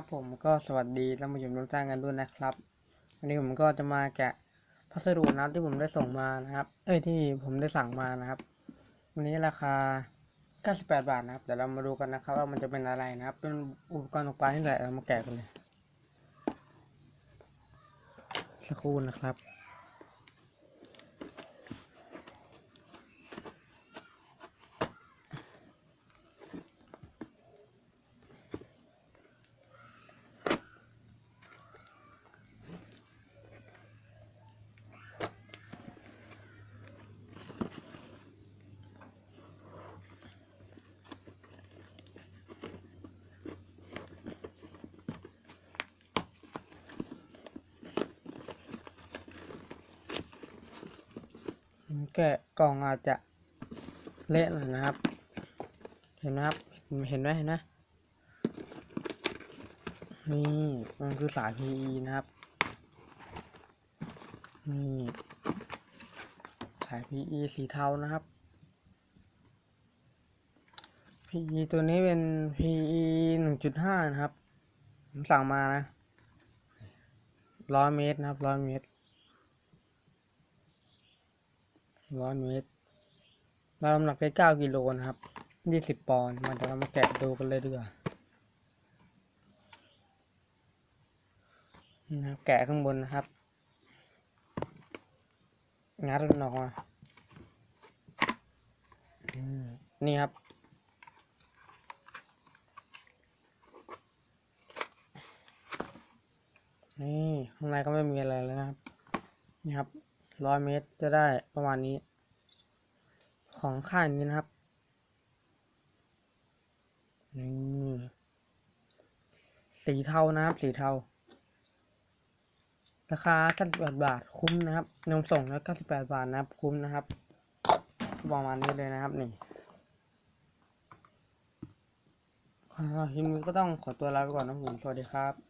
ครับผมก็สวัสดีท่านผู้ชมทุกท่านกันด้วยนะครับวันนี้ผมก็จะมาแกะพัสดุนะครับที่ผมได้ส่งมานะครับ เอ้ยที่ผมได้สั่งมานะครับ วันนี้ราคา 98 บาทนะครับเดี๋ยวเรามาดูกันนะครับ ว่ามันจะเป็นอะไรนะครับ เป็นอุปกรณ์ตกปลาที่ไหนเรามาแกะกันเลยสักครู่นะครับ แกะกล่องอาจจะเละหน่อยนะครับ เห็นไหมครับ เห็นไหมเห็นไหมนี่มันคือสาย PE นะครับ นี่สาย PE สีเทานะครับ PE ตัวนี้เป็น PE หนึ่งจุดห้านะครับ ผมสั่งมานะร้อยเมตรนะครับร้อยเมตร ร้อยเมตรเราน้ำหนักไปเก้ากิโลนะครับยี่สิบปอนด์มาเดี๋ยวเรามาแกะดูกันเลยดีกว่านะครับแกะข้างบนนะครับ งัดมันออกมาอืมนี่ครับ นี่ข้างในก็ไม่มีอะไรเลยนะครับ นี่ครับ ร้อยเมตรจะได้ประมาณนี้ ของค่ายนี้นะครับนี่สีเทานะครับ สีเทา ราคา98บาทคุ้มนะครับนมส่งแล้ว98บาทนะครับ คุ้มนะครับประมาณนี้เลยนะครับนี่คลิปนี้ก็ต้องขอตัวลาไปก่อนนะผม สวัสดีครับ